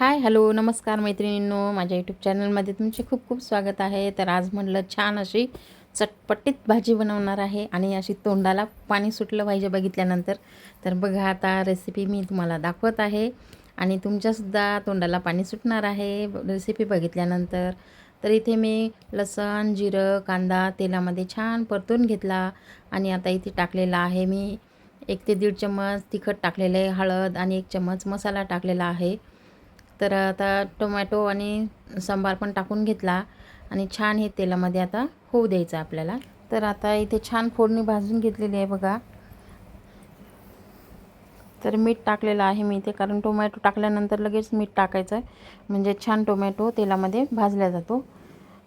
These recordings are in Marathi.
हाय हॅलो नमस्कार मैत्रिणींनो. माझ्या यूट्यूब चॅनलमध्ये तुमचे खूप खूप स्वागत आहे. तर आज म्हटलं छान अशी चटपटीत भाजी बनवणार आहे आणि अशी तोंडाला पाणी सुटलं पाहिजे बघितल्यानंतर. तर बघा आता रेसिपी मी तुम्हाला दाखवत आहे आणि तुमच्यासुद्धा तोंडाला पाणी सुटणार आहे. रेसिपी बघितल्यानंतर तर इथे मी लसण जिरं कांदा तेलामध्ये छान परतून घेतला आणि आता इथे टाकलेला आहे मी एक ते दीड चम्मच तिखट टाकलेलं आहे हळद आणि एक चम्मच मसाला टाकलेला आहे. तर आता टोमॅटो आणि सांबार पण टाकून घेतला आणि छान हे तेलामध्ये आता होऊ द्यायचं आपल्याला. तर आता इथे छान फोडणी भाजून घेतलेली आहे बघा. तर मीठ टाकलेलं आहे मी इथे कारण टोमॅटो टाकल्यानंतर लगेच मीठ टाकायचं आहे. म्हणजे छान टोमॅटो तेलामध्ये भाजला जातो.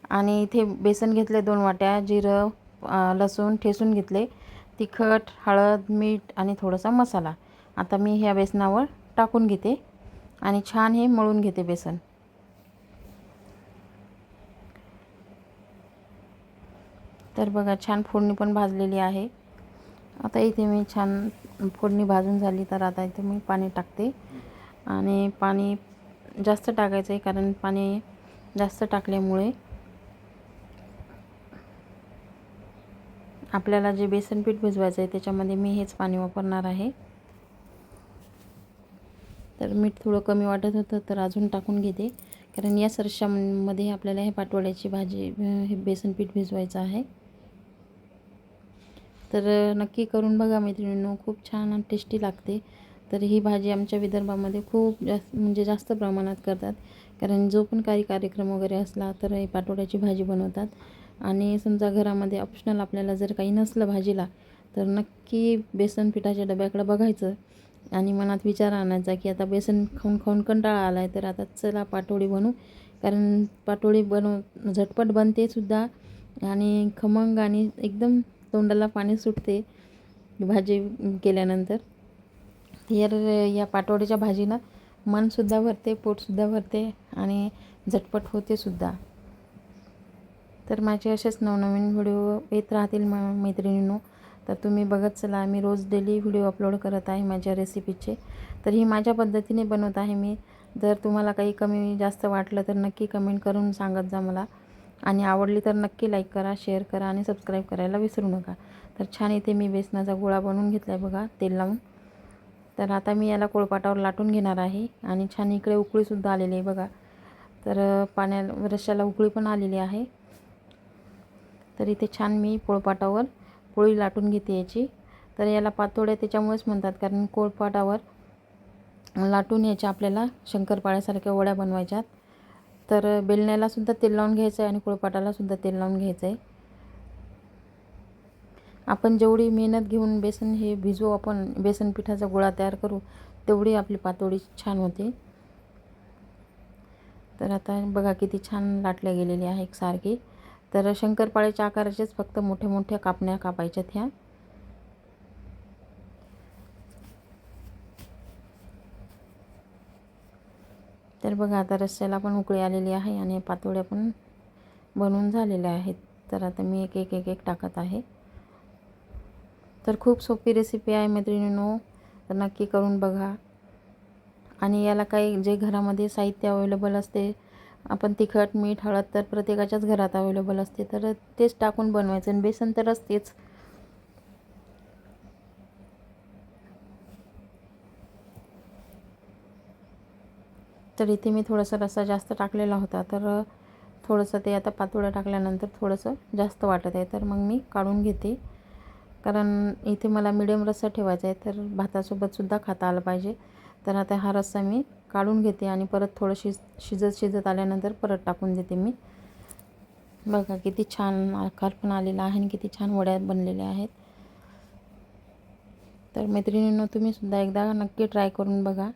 आणि इथे बेसन घेतले दोन वाट्या जिरं लसूण ठेसून घेतले. तिखट हळद मीठ आणि थोडासा मसाला. आता मी ह्या बेसनावर टाकून घेते. आणि छान हे मळून घेते बेसन. तर बघा छान फोडणी पण भाजलेली आहे. आता इथे मी छान फोडणी भाजून झाली तर आता इथे मी पाणी टाकते. आणि पाणी जास्त टाकायचं आहे कारण पाणी जास्त टाकल्यामुळे आपल्याला जे बेसन पीठ भिजवायचं आहे त्याच्यामध्ये मी हेच पाणी वापरणार आहे. तर मीठ थोडं कमी वाटत होतं तर अजून टाकून घेते. कारण या सरशामध्ये आपल्याला हे पाटवड्याची भाजी हे बेसन पीठ भिजवायचं आहे. तर नक्की करून बघा मैत्रिणींनो खूप छान आणि टेस्टी लागते. तर ही भाजी आमच्या विदर्भामध्ये खूप जास्त म्हणजे जास्त प्रमाणात करतात. कारण जो पण काही कार्यक्रम वगैरे असला तर हे पाटोड्याची भाजी बनवतात. आणि समजा घरामध्ये ऑप्शनल आपल्याला जर काही नसलं भाजीला तर नक्की बेसन पिठाच्या डब्याकडं बघायचं. आणि मनात विचार आणायचा की आता बेसन खाऊन खाऊन कंटाळा आला आहे तर आता चला पाटोळी बनवू. कारण पाटोळी बनव झटपट बनते सुद्धा आणि खमंग आणि एकदम तोंडाला पाणी सुटते भाजी केल्यानंतर. तर या पाटोळीच्या भाजीनं मनसुद्धा भरते पोटसुद्धा भरते आणि झटपट होते सुद्धा. तर माझे असेच नवनवीन व्हिडिओ येत राहतील म मैत्रिणींनो. तर तुम्ही बघत चला मी रोज डेली व्हिडिओ अपलोड करत आहे माझ्या रेसिपीचे तर ही माझ्या पद्धतीने बनवत आहे मी. जर तुम्हाला काही कमी जास्त वाटलं तर नक्की कमेंट करून सांगत जा मला. आणि आवडली तर नक्की लाईक करा शेअर करा आणि सबस्क्राईब करायला विसरू नका. तर छान इथे मी बेसनाचा गोळा बनवून घेतला आहे बघा तेल लावून. तर आता मी याला कोळपाटावर लाटून घेणार आहे आणि छान इकडे उकळीसुद्धा आलेली आहे बघा. तर पाण्या रश्श्याला उकळी पण आलेली आहे. तर इथे छान मी पोळपाटावर पोळी लाटून घेते याची. तर याला पातोड्या त्याच्यामुळेच म्हणतात कारण कोळपाटावर लाटून याच्या आपल्याला शंकरपाळ्यासारख्या वड्या बनवायच्यात. तर बेलण्यालासुद्धा तेल लावून घ्यायचं आहे आणि कोळपाटालासुद्धा तेल लावून घ्यायचं आहे आपण जेवढी मेहनत घेऊन बेसन हे भिजवू आपण बेसन पिठाचा गोळा तयार करू तेवढी आपली पातोडी छान होते. तर आता बघा किती छान लाटल्या गेलेली आहे एकसारखी तर शंकरपाळ्याच्या आकाराचेच फक्त मोठ्या मोठ्या कापण्या कापायच्यात ह्या. तर बघा आता रस्स्याला पण उकळी आलेली आहे आणि पातोळ्या पण बनवून झालेल्या आहेत. तर आता मी एक एक एक एक टाकत आहे. तर खूप सोपी रेसिपी आहे मैत्रिणींनो. तर नक्की करून बघा. आणि याला काही जे घरामध्ये साहित्य अवेलेबल असते आपण तिखट मीठ हळद तर प्रत्येकाच्याच घरात अवेलेबल असते. तर तेच टाकून बनवायचं आणि बेसन तर असतेच. तर इथे मी थोडासा रस्सा जास्त टाकलेला होता. तर थोडंसं ते आता पातोळ्या टाकल्यानंतर थोडंसं जास्त वाटत आहे. तर मग मी काढून घेते. कारण इथे मला मिडियम रस्सा ठेवायचा आहे. तर भातासोबतसुद्धा खाता आलं पाहिजे. तर आता हा रस्सा मी काढून घेते आणि परत थोडं शिज शिजत शिजत आल्यानंतर परत टाकून देते मी. बघा किती छान आकार पण आलेला आहे आणि किती छान वड्या बनलेल्या आहेत. तर मैत्रिणींनो तुम्हीसुद्धा एकदा नक्की ट्राय करून बघा.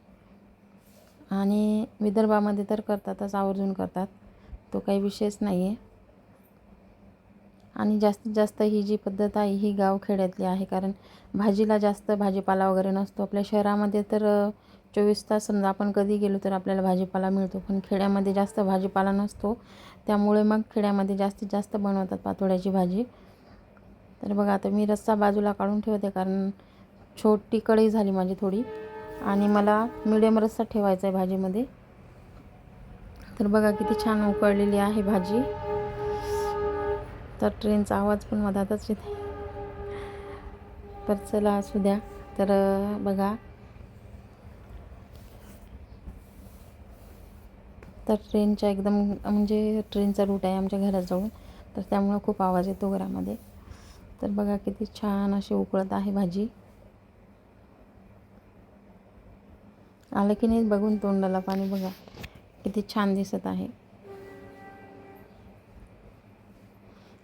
आणि विदर्भामध्ये तर करतातच आवर्जून करतात. तो काही विषयच नाही आहे आणि जास्तीत जास्त ही जी पद्धत आहे ही गावखेड्यातली आहे. कारण भाजीला जास्त भाजीपाला वगैरे नसतो. आपल्या शहरामध्ये तर चोवीस तास समजा आपण कधी गेलो तर आपल्याला भाजीपाला मिळतो. पण खेड्यामध्ये जास्त भाजीपाला नसतो. त्यामुळे मग खेड्यामध्ये जास्तीत जास्त बनवतात पातोड्याची भाजी. तर बघा आता मी रस्सा बाजूला काढून ठेवते कारण छोटी कढई झाली माझी थोडी. आणि मला मिडियम रस्सा ठेवायचा आहे भाजीमध्ये. तर बघा किती छान उकळलेली आहे भाजी. तर ट्रेनचा आवाज पण मधातच येते तर चला असू द्या. तर बघा तर ट्रेनच्या एकदम म्हणजे ट्रेनचा रूट आहे आमच्या घराजवळ तर त्यामुळं खूप आवाज येतो घरामध्ये. तर बघा किती छान अशी उकळत आहे भाजी. आलं की नाही बघून तोंडाला पाणी बघा. किती छान दिसत आहे.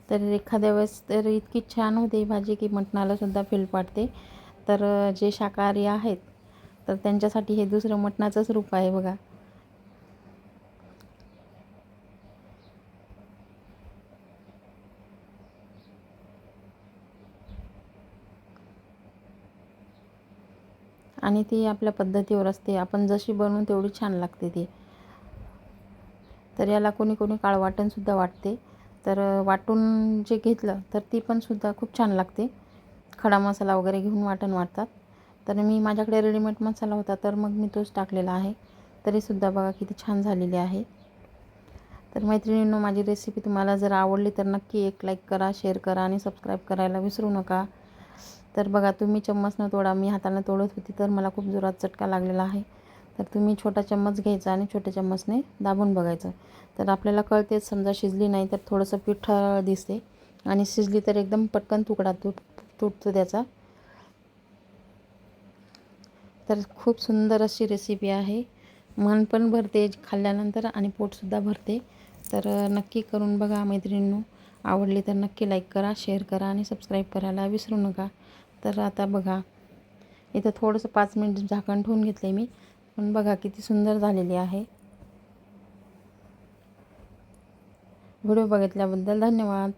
तर एखाद्या वेळेस तर इतकी छान होते ही भाजी की मटणालासुद्धा फिल फील पाडते. तर जे शाकाहारी आहेत तर त्यांच्यासाठी हे दुसरं मटणाचंच रूप आहे बघा. आणि ती आपल्या पद्धतीवर असते. आपण जशी बनवू तेवढी छान लागते ती. तर याला कोणी कोणी काळ वाटणसुद्धा वाटते. तर वाटून जे घेतलं तर ती पण सुद्धा खूप छान लागते. खडा मसाला वगैरे घेऊन वाटण वाटतात. तर मी माझ्याकडे रेडीमेड मसाला होता तर मग मी तोच टाकलेला आहे. तरीसुद्धा बघा किती छान झालेली आहे. तर मैत्रिणींनो माझी रेसिपी तुम्हाला जर आवडली तर नक्की एक लाईक करा शेअर करा आणि सबस्क्राईब करायला विसरू नका. तर बघा तुम्ही चम्मचनं तोडा. मी हातानं तोडत होती तर मला खूप जोरात चटका लागलेला आहे. तर तुम्ही छोटा चम्मच घ्यायचा आणि छोट्या चम्मचने दाबून बघायचं. तर आपल्याला कळतेच समजा शिजली नाही तर थोडंसं पीठ दिसते. आणि शिजली तर एकदम पटकन तुकडा तुट तुटतो त्याचा. तर खूप सुंदर अशी रेसिपी आहे. मन पण भरते खाल्ल्यानंतर आणि पोटसुद्धा भरते. तर नक्की करून बघा मैत्रिणींनो. आवडली तर नक्की लाईक करा शेअर करा आणि सबस्क्राईब करायला विसरू नका. तर आता बघा इथं थोडंसं पाच मिनिट झाकण ठेवून घेतले मी. पण बघा किती सुंदर झालेली आहे. व्हिडिओ बघितल्याबद्दल धन्यवाद.